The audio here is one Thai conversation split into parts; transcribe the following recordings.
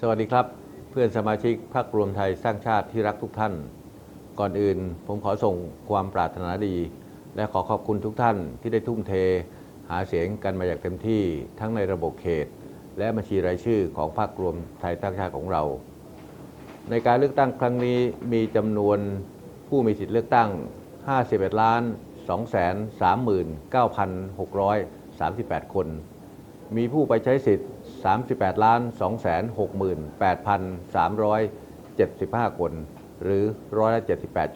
สวัสดีครับ เพื่อนสมาชิกพรรครวมไทยสร้างชาติที่รักทุกท่าน ก่อนอื่นผมขอส่งความปรารถนาดี และขอขอบคุณทุกท่านที่ได้ทุ่มเท หาเสียงกันมาอย่างเต็มที่ทั้งในระบบเขต และบัญชีรายชื่อของพรรครวมไทยสร้างชาติของเรา ในการเลือกตั้งครั้งนี้มีจำนวนผู้มีสิทธิเลือกตั้ง 51 ล้าน 239,638 คน มีผู้ไปใช้สิทธิ์ 38ล้าน268,375 คน หรือร้อยละ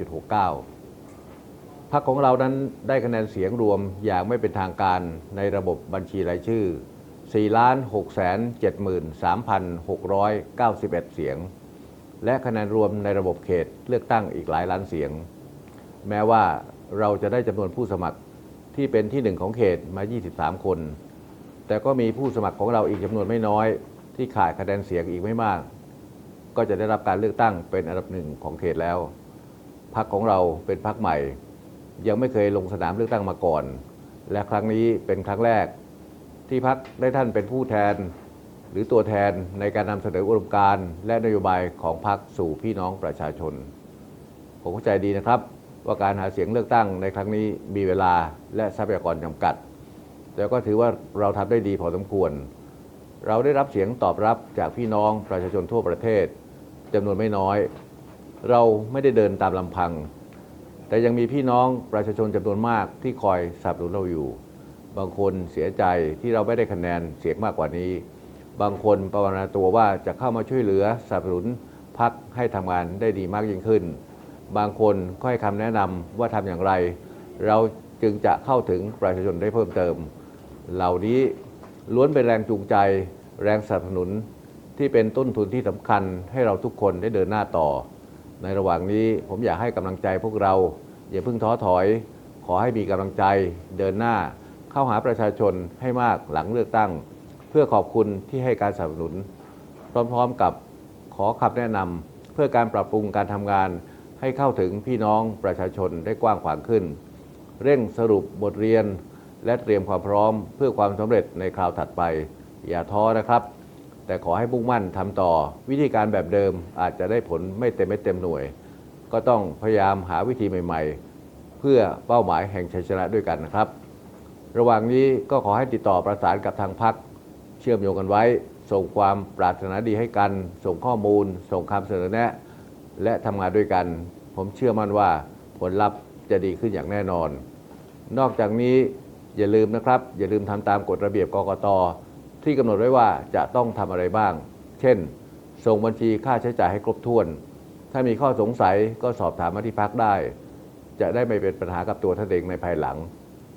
78.69พรรคของเรานั้นได้คะแนนเสียงรวมอย่างไม่เป็นทางการในระบบบัญชีรายชื่อ 4 6 7 3 6 9 1 เสียง และคะแนนรวมในระบบเขตเลือกตั้งอีกหลายล้านเสียง แม้ว่าเราจะได้จำนวนผู้สมัครที่เป็นที่หนึ่งของเขตมา 23 คน แต่ก็มีผู้สมัครของเราอีกจำนวนไม่น้อย ที่ขาดคะแนนเสียงอีกไม่มาก ก็จะได้รับการเลือกตั้งเป็นอันดับหนึ่งของเขตแล้วพรรคของเราเป็นพรรคใหม่ ยังไม่เคยลงสนามเลือกตั้งมาก่อน และครั้งนี้เป็นครั้งแรก ที่พรรคได้ท่านเป็นผู้แทน หรือตัวแทนในการนำเสนออุดมการณ์และนโยบายของพรรคสู่พี่น้องประชาชน ผมเข้าใจดีนะครับ ว่าการหาเสียงเลือกตั้งในครั้งนี้มีเวลาและทรัพยากรจำกัด แต่ก็ถือว่าเราทำได้ดีพอสมควร เราได้รับเสียงตอบรับจากพี่น้องประชาชนทั่วประเทศจำนวนไม่น้อย เราไม่ได้เดินตามลำพัง แต่ยังมีพี่น้องประชาชนจำนวนมากที่คอยสนับสนุนเราอยู่ บางคนเสียใจที่เราไม่ได้คะแนนเสียงมากกว่านี้ บางคนประวนาตัวว่าจะเข้ามาช่วยเหลือสนับสนุนพักให้ทำงานได้ดีมากยิ่งขึ้น บางคนก็ให้คำแนะนำว่าทำอย่างไร เราจึงจะเข้าถึงประชาชนได้เพิ่มเติม เหล่านี้ล้วนเป็นแรงจูงใจ แรงสนับสนุนที่เป็นต้นทุนที่สำคัญให้เราทุกคนได้เดินหน้าต่อ ในระหว่างนี้ผมอยากให้กำลังใจพวกเรา อย่าเพิ่งท้อถอย ขอให้มีกำลังใจ เดินหน้าเข้าหาประชาชนให้มากหลังเลือกตั้ง เพื่อขอบคุณที่ให้การสนับสนุน พร้อมๆกับขอคำแนะนำเพื่อการปรับปรุงการทำงาน ให้เข้าถึงพี่น้องประชาชนได้กว้างขวางขึ้น เร่งสรุปบทเรียน และเตรียมความพร้อมเพื่อความสำเร็จในคราวถัดไป อย่าท้อนะครับ แต่ขอให้มุ่งมั่นทำต่อ วิธีการแบบเดิมอาจจะได้ผลไม่เต็มไม่เต็มหน่วย ก็ต้องพยายามหาวิธีใหม่ ๆ เพื่อเป้าหมายแห่งชัยชนะด้วยกันนะครับ ระหว่างนี้ก็ขอให้ติดต่อประสานกับทางพักเชื่อมโยงกันไว้ ส่งความปรารถนาดีให้กัน ส่งข้อมูล ส่งคำเสนอแนะ และทำงานด้วยกัน ผมเชื่อมั่นว่าผลลัพธ์จะดีขึ้นอย่างแน่นอน นอกจากนี้ อย่าลืมนะครับ อย่าลืมทำตามกฎระเบียบกกตที่กำหนดไว้ว่าจะต้องทำอะไรบ้าง เช่น ส่งบัญชีค่าใช้จ่ายให้ครบถ้วน ถ้ามีข้อสงสัยก็สอบถามมาที่พักได้ จะได้ไม่เป็นปัญหากับตัวท่านเองในภายหลัง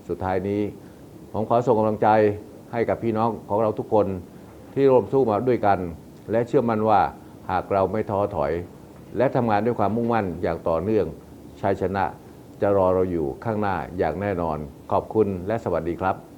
สุดท้ายนี้ผมขอส่งกำลังใจให้กับพี่น้องของเราทุกคนที่ร่วมสู้มาด้วยกัน และเชื่อมั่นว่าหากเราไม่ท้อถอย และทำงานด้วยความมุ่งมั่นอย่างต่อเนื่องชัยชนะ จะรอเราอยู่ข้างหน้าอย่างแน่นอน ขอบคุณและสวัสดีครับ